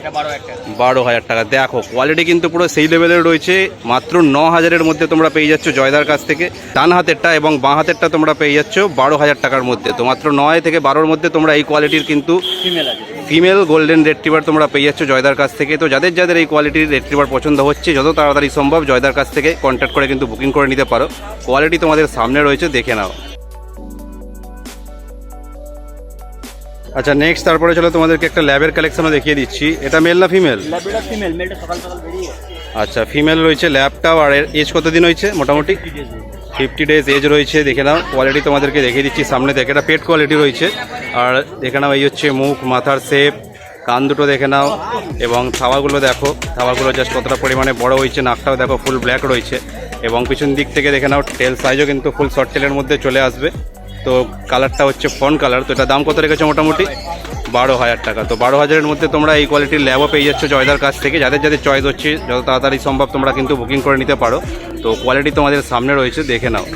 এটা বারো হাজার টাকা। বারো হাজার টাকা দেখো কোয়ালিটি কিন্তু পুরো সেই লেভেলের রয়েছে মাত্র ন হাজারের মধ্যে তোমরা পেয়ে যাচ্ছ জয়দার কাছ থেকে। ডান হাতেরটা এবং বাঁ হাতেরটা তোমরা পেয়ে যাচ্ছ বারো হাজার টাকার মধ্যে। তো মাত্র নয় থেকে বারোর মধ্যে তোমরা এই কোয়ালিটির কিন্তু ফিমেল গোল্ডেন রেট্রিভার তোমরা পেয়ে যাচ্ছ জয়দার কাছ থেকে। তো যাদের যাদের এই কোয়ালিটির রেট্রিভার পছন্দ হচ্ছে যত তাড়াতাড়ি সম্ভব জয়দার কাছ থেকে কন্ট্যাক্ট করে কিন্তু বুকিং করে নিতে পারো। কোয়ালিটি তোমাদের সামনে রয়েছে দেখে নাও। আচ্ছা নেক্সট তারপরে চলো তোমাদেরকে একটা ল্যাবের কালেকশনও দেখিয়ে দিচ্ছি। এটা মেল না ফিমেল আচ্ছা ফিমেল রয়েছে ল্যাবটাও আর এর এজ কতদিন হয়েছে মোটামুটি? ফিফটি ডেজ এজ রয়েছে, দেখে নাও কোয়ালিটি তোমাদেরকে দেখিয়ে দিচ্ছি সামনে থেকে। এটা পেট কোয়ালিটি রয়েছে, আর দেখে নাও এই হচ্ছে মুখ, মাথার শেপ কান দুটো দেখে নাও, এবং থাওয়াগুলো দেখো থাওয়াগুলো জাস্ট কতটা পরিমাণে বড় হয়েছে, নাকটাও দেখো ফুল ব্ল্যাক রয়েছে, এবং পিছন দিক থেকে দেখে নাও টেল সাইজও কিন্তু ফুল শর্ট টেলের মধ্যে চলে আসবে। তো কালারটা হচ্ছে ফন কালার তো এটা দাম কত রেখেছে মোটামুটি? বারো হাজার টাকা। তো বারো হাজারের মধ্যে তোমরা এই কোয়ালিটির ল্যাবও পেয়ে যাচ্ছ জয়দার কাছ থেকে। যাদের যাদের চয়েস হচ্ছে, যত তাড়াতাড়ি সম্ভব তোমরা কিন্তু বুকিং করে নিতে পারো। তো কোয়ালিটি তোমাদের সামনে রয়েছে, দেখে নাও।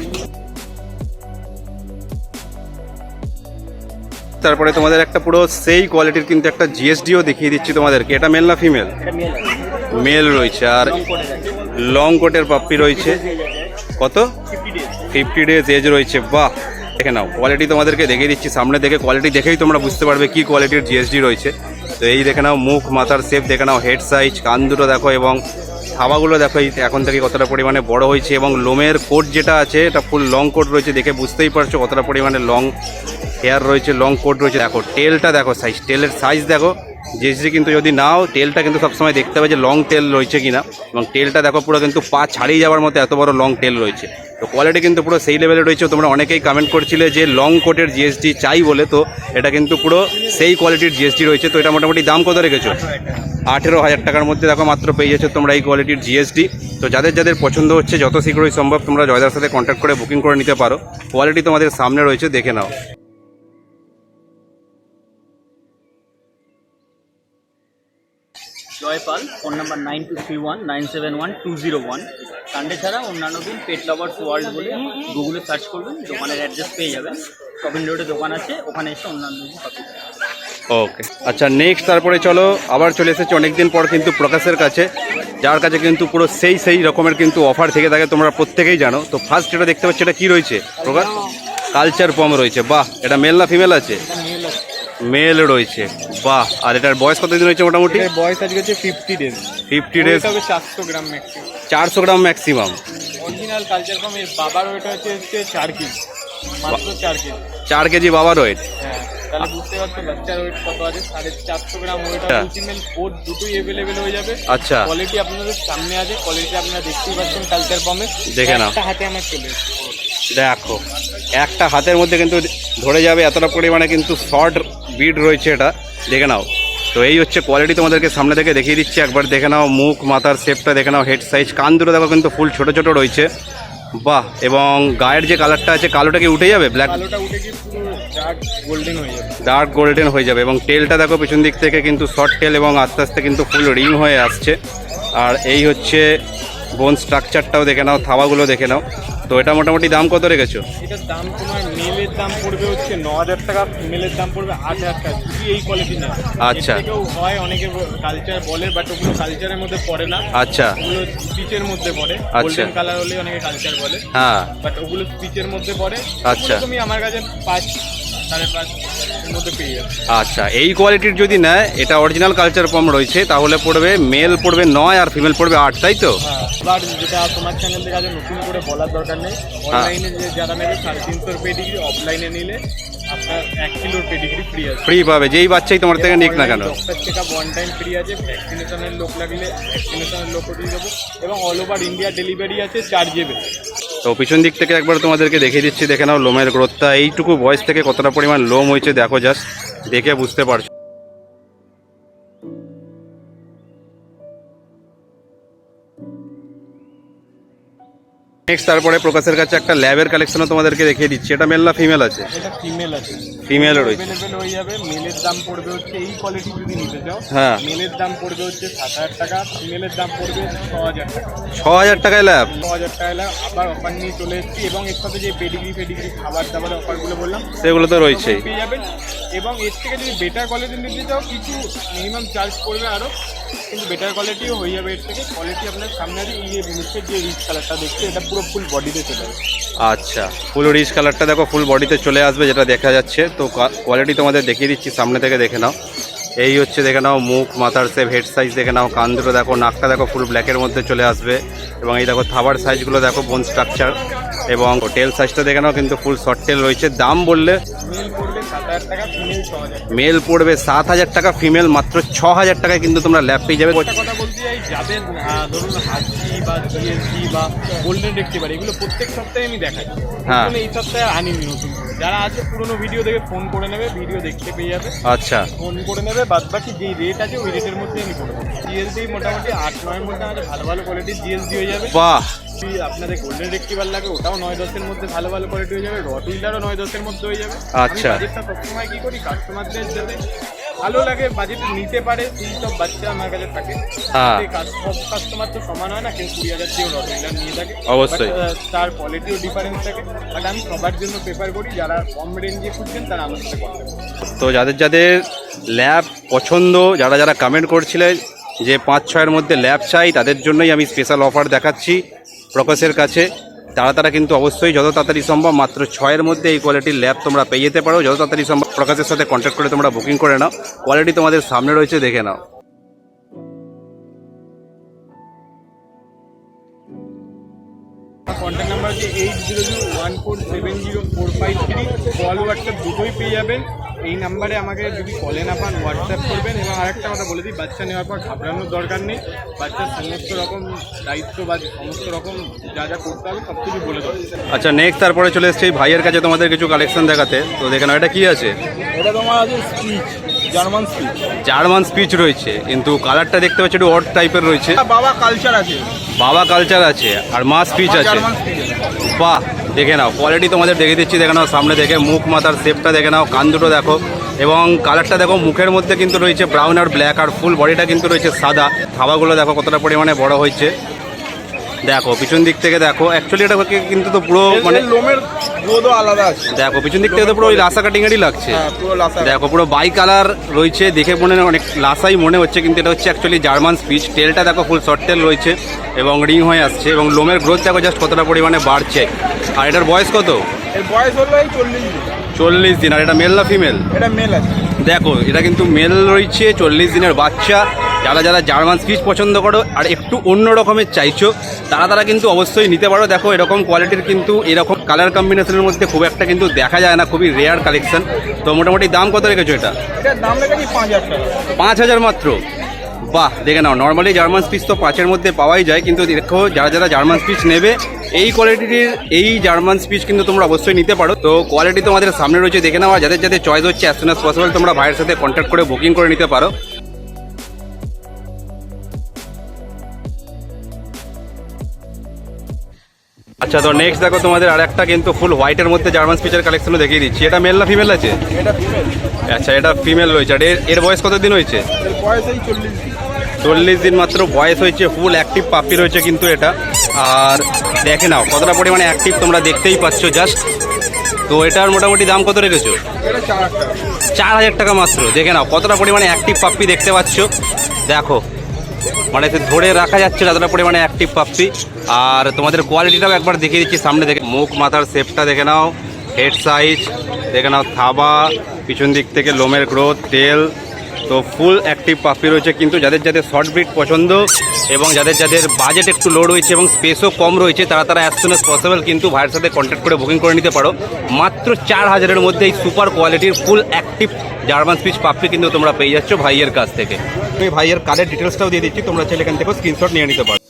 তারপরে তোমাদের একটা পুরো সেই কোয়ালিটির কিন্তু একটা জিএসডিও দেখিয়ে দিচ্ছি তোমাদেরকে। এটা মেল না ফিমেল মেল রয়েছে। আর লং কোটের পাপ্পি রয়েছে। কত? ফিফটি ডেজ এজ রয়েছে। বাহ! দেখে নাও কোয়ালিটি তোমাদেরকে দেখে দিচ্ছি। সামনে দেখে কোয়ালিটি দেখেই তোমরা বুঝতে পারবে কি কোয়ালিটির জিএসডি রয়েছে। তো এই দেখে নাও, মুখ, মাথার শেপ দেখে নাও হেড সাইজ কান দুটো দেখো এবং থাবাগুলো দেখো এখন থেকে কতটা পরিমাণে বড় হয়েছে এবং লোমের কোট যেটা আছে, এটা ফুল লং কোট রয়েছে, দেখে বুঝতেই পারছ কতটা পরিমাণে লং হেয়ার রয়েছে লং কোট রয়েছে। দেখো টেলটা দেখো সাইজ টেলের সাইজ দেখো। জেসি কিন্তু যদি নাও টেলটা কিন্তু সবসময় দেখতে হবে যে লং টেল রয়েছে কিনা। এবং টেলটা দেখো পুরো কিন্তু পা ছাড়িয়ে যাওয়ার মতো এত বড় লং টেল রয়েছে। তো কোয়ালিটি কিন্তু পুরো সেই লেভেলে রয়েছে। তোমরা অনেকেই কমেন্ট করছিলে যে লং কোটের জিএসটি চাই বলে, তো এটা কিন্তু পুরো সেই কোয়ালিটির জিএসটি রয়েছে। তো এটা মোটামুটি দাম কত রেখেছো? আঠেরো হাজার টাকার মধ্যে দেখো মাত্র পেয়ে যাচ্ছ তোমরা এই কোয়ালিটির জিএসটি তো যাদের যাদের পছন্দ হচ্ছে, যত শীঘ্রই সম্ভব তোমরা জয়দার সাথে কন্ট্যাক্ট করে বুকিং করে নিতে পারো। কোয়ালিটি তোমাদের সামনে রয়েছে, দেখে নাও। Joypal phone number nine two three one nine seven one two zero one. Sunday ছাড়া অন্যান্য দিন পেট লাভার্স ওয়ার্ল্ড বলে গুগলে সার্চ করবেন দোকানের অ্যাড্রেস পেয়ে যাবেন। শপিং রোডে দোকান আছে ওখানে এসে অন্যান্য দিন ওকে আচ্ছা নেক্সট তারপরে চলো আবার চলে এসেছে অনেকদিন পর কিন্তু প্রকাশের কাছে যার কাছে কিন্তু পুরো সেই সেই রকমের কিন্তু অফার থেকে থাকে তোমরা প্রত্যেকেই জানো। তো ফার্স্ট যেটা দেখতে পাচ্ছ এটা কী রয়েছে প্রকাশ? কালচার পম রয়েছে বাহ এটা মেল না ফিমেল আছে? মেল রয়েছে। বাহ আর এটার বয়স কতদিন রয়েছে মোটামুটি? বয়স আজকে হচ্ছে ফিফটি ডেজ ফিফটি ডেজ হবে চারশো গ্রাম ম্যাক্সিমাম চারশো gram maximum original culture form এর বাবার ওয়েট হচ্ছে হচ্ছে চার কেজি। মাত্র চার কেজি। চার কেজি বাবার ওয়েট হ্যাঁ তাহলে বুঝতে পারছ বাচ্চার ওয়েট কত আছে? সাড়ে চারশো গ্রাম ওয়েট। হবে ফিমেল কোড দুটোই অ্যাভেলেবেল হয়ে যাবে। আচ্ছা। কোয়ালিটি আপনাদের সামনে আছে কোয়ালিটি আপনারা দেখতেই পাচ্ছেন কালচার ফর্মে দেখে নাও। একটা হাতে আমার চলে দেখো একটা হাতের মধ্যে কিন্তু ধরে যাবে এতটা পরিমাণে কিন্তু শর্ট বিড রয়েছে এটা দেখে নাও। তো এই হচ্ছে কোয়ালিটি তোমাদেরকে সামনে থেকে দেখিয়ে দিচ্ছি। একবার দেখে নাও মুখ মাথার শেপটা দেখে নাও হেড সাইজ কান দুটো দেখো কিন্তু ফুল ছোট ছোট রয়েছে। বাহ এবং গায়ের যে কালারটা আছে কালোটা কি উঠে যাবে? ব্ল্যাক হয়ে ডার্ক গোল্ডেন হয়ে যাবে এবং টেলটা দেখো পিছন দিক থেকে কিন্তু শর্ট টেল এবং আস্তে আস্তে কিন্তু ফুল রিং হয়ে আসছে। আর এই হচ্ছে বোন স্ট্রাকচারটাও দেখে নাও থাওয়াগুলো দেখে নাও। তো এটা মোটামুটি দাম কত রেখেছো? এটার দাম তোমার মেলের দাম পড়বে হচ্ছে ন হাজার টাকা মেলের দাম পড়বে আট হাজার টাকা। যদি এই কোয়ালিটি না। আচ্ছা। হয় অনেকে কালচার বলে বাট ওগুলো কালচারের মধ্যে পড়ে না। আচ্ছা। ওগুলো স্পিচের মধ্যে পড়ে। আচ্ছা। গোল্ডেন কালার হলে অনেকে কালচার বলে। হ্যাঁ। বাট ওগুলো স্পিচের মধ্যে পড়ে। আচ্ছা। তুমি আমার কাছে পাঁচ আচ্ছা এই কোয়ালিটির যদি নেয় এটা অরিজিনাল কালচার পম রয়েছে তাহলে পড়বে মেল পড়বে নয় আর ফিমেল পড়বে আট তাই তো? হ্যাঁ। বাট যেটা তোমার চ্যানেল থেকে আজ নতুন করে বলার দরকার নেই। হ্যাঁ। অনলাইনে যে যারা নেবে সাড়ে তিনশোর পেডিগ্রি অফলাইনে নিলে আপনার এক কিলোর পেডিগ্রি ফ্রি আছে। ফ্রি পাবে যেই বাচ্চাই তোমার থেকে নিক না কেন? Doctor check up one time free আছে ভ্যাকসিনেশনের লোক লাগলে ভ্যাকসিনেশনের লোক দিয়ে দেবো। এবং অল ওভার ইন্ডিয়া ডেলিভারি আছে চার্জেবল তো পিছন দিক থেকে একবার তোমাদেরকে দেখিয়ে দিচ্ছি দেখে নাও লোমের গ্রোথটা এইটুকু বয়স থেকে কতটা পরিমাণ লোম হয়েছে দেখো জাস্ট দেখে বুঝতে পারছ। নেক্সট তারপরে প্রকাশের কাছে একটা ল্যাবের কালেকশনও তোমাদেরকে দেখিয়ে দিচ্ছি। এটা মেল না ফিমেল আছে? এটা ফিমেল আছে। ফিমেল রয়েছে। অ্যাভেলেবেল হয়ে যাবে। মেলের দাম পড়বে হচ্ছে এই কোয়ালিটি যদি নিতে চাও হ্যাঁ। মেলের দাম পড়বে হচ্ছে সাত হাজার টাকা ফিমেলের দাম পড়বে ছ হাজার টাকা। ছ হাজার টাকায় ল্যাব ছ হাজার টাকা হলে আবার অফার নিয়ে চলে এসেছি এবং এর সাথে যে পেডিগ্রি ফেডিগ্রি খাবার দাবার অফারগুলো বললাম সেগুলো তো রয়েছেই। পেয়ে যাবেন। এবং এর থেকে যদি বেটার কোয়ালিটি নিতে চাও কিছু মিনিমাম চার্জ পড়বে আরও কিন্তু বেটার কোয়ালিটিও হয়ে যাবে এর থেকে। কোয়ালিটি আপনার সামনে আছে এই যে জিনিসের যে রিচ কালারটা দেখছে এটা পুরো ফুল বডিতে চলে যাবে আচ্ছা ফুল রিচ কালারটা দেখো ফুল বডিতে চলে আসবে, যেটা দেখা যাচ্ছে। তো কোয়ালিটি তোমাদের দেখিয়ে দিচ্ছি, সামনে থেকে দেখে নাও। এই হচ্ছে দেখে নাও মুখ মাথার সেপ হেড সাইজ দেখে নাও কান দুটো দেখো নাকটা দেখো ফুল ব্ল্যাকের মধ্যে চলে আসবে। এবং এই দেখো থাবার সাইজগুলো দেখো বোন স্ট্রাকচার এবং টেল সাইজটা দেখে নাও কিন্তু ফুল শর্ট টেল রয়েছে। দাম বললে মেল পড়বে সাত হাজার টাকা ফিমেল মাত্র ছ হাজার টাকায় কিন্তু তোমরা ল্যাব পেয়ে যাবে। যাদের ধরুন হাসি বা জিএসজি বা গোল্ডেন রেক্টিভার এগুলো প্রত্যেক সপ্তাহে আমি দেখাই। হ্যাঁ। এই সপ্তাহে আনিনি নতুন। যারা আছে পুরোনো ভিডিও দেখে ফোন করে নেবে ভিডিও দেখতে পেয়ে যাবে। আচ্ছা। ফোন করে নেবে বাদ বাকি যে রেট আছে ওই রেটের মধ্যে আমি করে দেবো। জিএসডি মোটামুটি আট নয়ের মধ্যে আমাদের ভালো ভালো কোয়ালিটির জিএসডি হয়ে যাবে। বাহ! আপনাদের গোল্ডেন রেক্টিভার লাগে ওটাও নয় দশের মধ্যে ভালো ভালো কোয়ালিটি হয়ে যাবে। রড উইলারও নয় দশের মধ্যে হয়ে যাবে। আচ্ছা। সবসময় কি করি? কাস্টমারদের যাতে ভালো লাগে বাজেট নিতে পারে সেই সব বাচ্চা আমার কাছে থাকে। হ্যাঁ। সব কাস্টমার তো সমান হয় না কেউ কুড়ি হাজার দিয়েও রড নিয়ে থাকে। অবশ্যই। তার কোয়ালিটিও ডিফারেন্স থাকে। বাট আমি সবার জন্য প্রেফার করি যারা কম রেঞ্জে খুঁজছেন তারা আমার সাথে তো যাদের যাদের ল্যাব পছন্দ যারা যারা কমেন্ট করছিলেন যে পাঁচ ছয়ের মধ্যে ল্যাব চাই তাদের জন্যই আমি স্পেশাল অফার দেখাচ্ছি প্রকাশের কাছে। তারা তারা কিন্তু অবশ্যই যত তাড়াতাড়ি সম্ভব, মাত্র ছয়ের মধ্যে এই কোয়ালিটির ল্যাব তোমরা পেয়ে যেতে পারো। যত তাড়াতাড়ি সম্ভব প্রকাশের সাথে কন্ট্যাক্ট করে তোমরা বুকিং করে নাও। কোয়ালিটি তোমাদের সামনে রয়েছে, দেখে নাও। কন্ট্যাক্ট নাম্বার হচ্ছে eight zero zero one four seven zero four five three call WhatsApp দুটোই পেয়ে যাবেন। এই নাম্বারে আমাকে যদি কলে না পান হোয়াটসঅ্যাপ করবেন এবং আরেকটা কথা বলে দিই বাচ্চা নেওয়ার পর ঘাবড়ানোর দরকার নেই। বাচ্চার সমস্ত রকম দায়িত্ব বা সমস্ত রকম যা যা করতে হবে সব কিছু বলে দেবো। আচ্ছা নেক্সট তারপরে চলে এসেছি এই ভাইয়ের কাছে তোমাদের কিছু কালেকশন দেখাতে। তো দেখে নাও এটা কি আছে? এটা তোমার আছে spitz German spitz German spitz রয়েছে কিন্তু কালারটা দেখতে পাচ্ছি একটু অড টাইপের রয়েছে। বাবা কালচার আছে। বাবা কালচার আছে আর মা স্পিচ আছে। বাহ! দেখে নাও কোয়ালিটি তোমাদের দেখে দিচ্ছি, দেখে নাও, সামনে দেখে, মুখ মাথার শেপটা দেখে নাও, কান দুটো দেখো, এবং কালারটা দেখো, মুখের মধ্যে কিন্তু রয়েছে ব্রাউন আর ব্ল্যাক আর ফুল বডিটা কিন্তু রয়েছে সাদা। থাবাগুলো দেখো কতটা পরিমাণে বড় হয়েছে। দেখো পিছন দিক থেকে দেখো অ্যাকচুয়ালি এটা কিন্তু তো পুরো মানে লোমের গ্রোথও আলাদা আছে। দেখো পিছন দিক থেকে তো পুরো ওই লাসা কাটিংয়েরই লাগছে। হ্যাঁ পুরো লাসা দেখো পুরো বাই কালার রয়েছে দেখে মনে হয় অনেক লাসাই মনে হচ্ছে কিন্তু এটা হচ্ছে অ্যাকচুয়ালি জার্মান স্পিচ টেলটা দেখো ফুল শর্ট টেল রয়েছে এবং রিং হয়ে আসছে এবং লোমের গ্রোথ দেখো জাস্ট কতটা পরিমাণে বাড়ছে। আর এটার বয়স কত? এর বয়স হলো এই চল্লিশ দিন। চল্লিশ দিন আর এটা মেল না ফিমেল এটা মেল আছে। দেখো এটা কিন্তু মেল রয়েছে চল্লিশ দিনের বাচ্চা। যারা যারা জার্মান স্পিচ পছন্দ করো আর একটু অন্য রকমের চাইছো তারা তারা কিন্তু অবশ্যই নিতে পারো। দেখো এরকম কোয়ালিটির কিন্তু এরকম কালার কম্বিনেশনের মধ্যে খুব একটা কিন্তু দেখা যায় না খুবই রেয়ার কালেকশন তো মোটামুটি দাম কত রেখেছো এটা? পাঁচ হাজার পাঁচ হাজার মাত্র? বাহ দেখে নাও নর্মালি জার্মান স্পিচ তো পাঁচের মধ্যে পাওয়াই যায় কিন্তু দেখো যারা যারা জার্মান স্পিচ নেবে এই কোয়ালিটির এই জার্মান স্পিচ কিন্তু তোমরা অবশ্যই নিতে পারো। তো কোয়ালিটি তোমাদের সামনে রয়েছে দেখে নাও যাদের যাদের চয়েস হচ্ছে অ্যাজ সুন অ্যাজ পসিবল তোমরা ভাইয়ের সাথে কন্ট্যাক্ট করে বুকিং করে নিতে পারো। আচ্ছা তো নেক্সট দেখো তোমাদের আর একটা কিন্তু ফুল হোয়াইটের মধ্যে জার্মান স্পিচের কালেকশনও দেখিয়ে দিচ্ছি। এটা মেল না ফিমেল আছে? আচ্ছা এটা ফিমেল রয়েছে। আর এর এর বয়স কত দিন হয়েছে চল্লিশ দিন। মাত্র বয়স হয়েছে ফুল অ্যাক্টিভ পাপি রয়েছে কিন্তু এটা। আর দেখে নাও কতটা পরিমাণে অ্যাক্টিভ তোমরা দেখতেই পাচ্ছ জাস্ট তো এটার মোটামুটি দাম কত রেখেছো? চার হাজার টাকা। চার হাজার টাকা মাত্র। দেখে নাও কতটা পরিমাণে অ্যাক্টিভ পাপ্পি দেখতে পাচ্ছ। দেখো মানে ধরে রাখা যাচ্ছে না, এতটা পরিমাণে অ্যাক্টিভ পাপ্পি। আর তোমাদের কোয়ালিটিটাও একবার দেখিয়ে দিচ্ছি, সামনে দেখে মুখ, মাথার শেপটা দেখে নাও। হেড সাইজ দেখে নাও, থাবা, পিছন দিক থেকে লোমের গ্রোথ তেল তো ফুল অ্যাক্টিভ পাপি রয়েছে, কিন্তু যাদের যাদের শর্ট ব্রিড পছন্দ এবং যাদের যাদের বাজেট একটু লো রয়েছে এবং স্পেসও কম রয়েছে, তারা তারা অ্যাজ সুন পসিবল কিন্তু ভাইয়ের সাথে কন্ট্যাক্ট করে বুকিং করে নিতে পারো। মাত্র চার হাজারের মধ্যে এই সুপার কোয়ালিটির ফুল অ্যাক্টিভ জার্মান স্পিচ পাপি কিন্তু তোমরা পেয়ে যাচ্ছ ভাইয়ের কাছ থেকে। তুমি ভাইয়ের কার্ডের ডিটেলসটাও দিয়ে দিচ্ছি, তোমরা চাইলে এখান থেকেও স্ক্রিনশট নিয়ে নিতে পারো।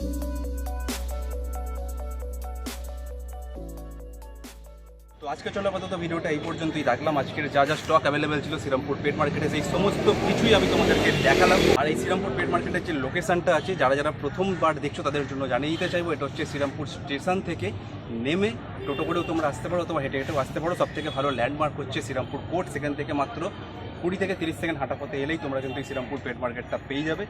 আজকে চলো আপাতত ভিডিওটা এই পর্যন্তই রাখলাম। আজকের যা যা স্টক অ্যাভেলেবেল ছিল শ্রীরামপুর পেট মার্কেটে সেই সমস্ত কিছুই আমি তোমাদেরকে দেখালাম। আর এই শ্রীরামপুর পেট মার্কেটের যে লোকেশনটা আছে, যারা যারা প্রথমবার দেখছ তাদের জন্য জানিয়ে দিতে চাইব, এটা হচ্ছে শ্রীরামপুর স্টেশন থেকে নেমে টোটো করেও তোমরা আসতে পারো অথবা হেঁটে হেঁটেও আসতে পারো। সব থেকে ভালো ল্যান্ডমার্ক হচ্ছে শ্রীরামপুর কোর্ট সেখান থেকে মাত্র কুড়ি থেকে তিরিশ সেকেন্ড হাঁটা পথে এলেই তোমরা কিন্তু এই শ্রীরামপুর পেট মার্কেটটা পেয়ে যাবে।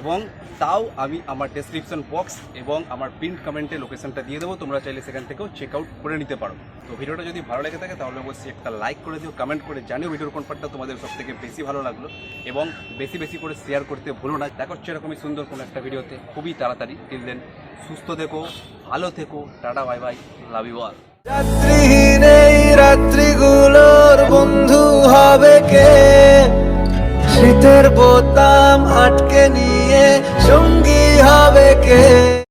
এবং তাও আমি আমার ডেসক্রিপশন বক্স এবং আমার প্রিন্ট কমেন্টে লোকেশনটা দিয়ে দেবো। তোমরা চাইলে সেখান থেকেও চেক আউট করে নিতে পারো। তো ভিডিওটা যদি ভালো লেগে থাকে, তাহলে অবশ্যই একটা লাইক করে দিও কমেন্ট করে জানিও ভিডিওর কোন পার্টটা তোমাদের সব থেকে বেশি ভালো লাগল। এবং বেশি বেশি করে শেয়ার করতে ভুলো না। দেখা হচ্ছে এরকমই সুন্দর কোনো একটা ভিডিওতে। খুবই তাড়াতাড়ি। টিল দেন সুস্থ থেকো, ভালো থেকো। Tata bye bye love you all রাত্রিগুলোর বন্ধু হবে কে? শীতের বোতাম আটকে নিয়ে সঙ্গী হবে কে?